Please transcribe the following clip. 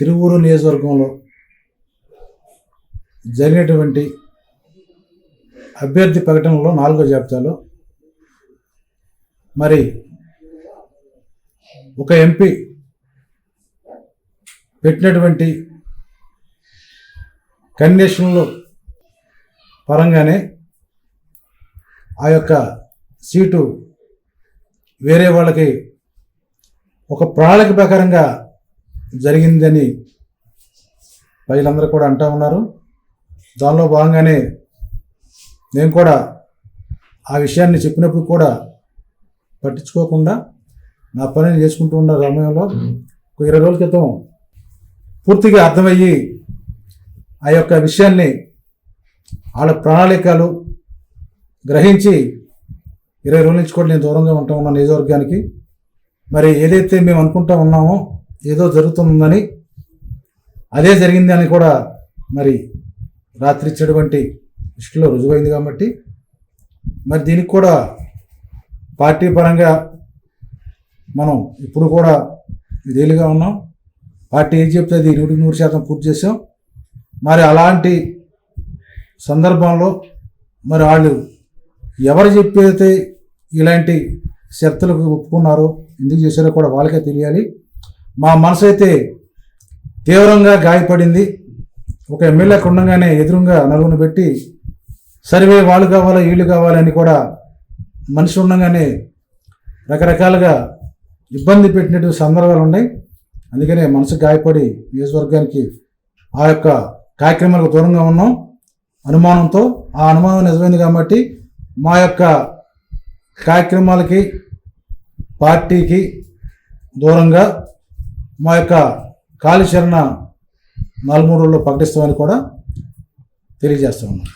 తిరువూరు నియోజకవర్గంలో జరిగినటువంటి అభ్యర్థి ప్రకటనలో నాలుగో జాబితాలో మరి ఒక ఎంపీ పెట్టినటువంటి కండిషన్లు పరంగానే ఆ యొక్క సీటు వేరే వాళ్ళకి ఒక ప్రణాళిక ప్రకారంగా జరిగిందని ప్రజలందరూ కూడా అంటూ ఉన్నారు. దానిలో భాగంగానే నేను కూడా ఆ విషయాన్ని చెప్పినప్పుడు కూడా పట్టించుకోకుండా నా పనిని చేసుకుంటూ ఉన్న సమయంలో ఒక ఇరవై రోజుల క్రితం పూర్తిగా అర్థమయ్యి ఆ యొక్క విషయాన్ని వాళ్ళ ప్రణాళికలు గ్రహించి ఇరవై రోజుల నుంచి కూడా నేను దూరంగా ఉంటా ఉన్న నియోజకవర్గానికి. మరి ఏదైతే మేము అనుకుంటా ఉన్నామో ఏదో జరుగుతుందని అదే జరిగింది అని కూడా మరి రాత్రి ఇచ్చేటువంటి దృష్టిలో రుజువైంది కాబట్టి మరి దీనికి కూడా పార్టీ పరంగా మనం ఇప్పుడు కూడా ఇదేలుగా ఉన్నాం. పార్టీ ఏం చెప్తే అది నూటికి నూరు శాతం పూర్తి చేసాం మరి అలాంటి సందర్భంలో మరి వాళ్ళు ఎవరు చెప్పైతే ఇలాంటి షరతులకు ఒప్పుకున్నారో ఎందుకు చేశారో కూడా వాళ్ళకే తెలియాలి. మా మనసు అయితే తీవ్రంగా గాయపడింది. ఒక ఎమ్మెల్యేకి ఉండగానే ఎదురుగా నలుగురిని పెట్టి సర్వే వాళ్ళు కావాలా వీళ్ళు కావాలని కూడా మనిషి ఉండగానే రకరకాలుగా ఇబ్బంది పెట్టినటువంటి సందర్భాలు ఉన్నాయి. అందుకనే మనసు గాయపడి నియోజకవర్గానికి ఆ యొక్క కార్యక్రమాలకు దూరంగా ఉన్నాం. అనుమానంతో ఆ అనుమానం నిజమైంది కాబట్టి మా యొక్క కార్యక్రమాలకి పార్టీకి దూరంగా మా యొక్క కాళీచరణ నాలుగు ప్రకటిస్తామని కూడా తెలియజేస్తా ఉన్నాం.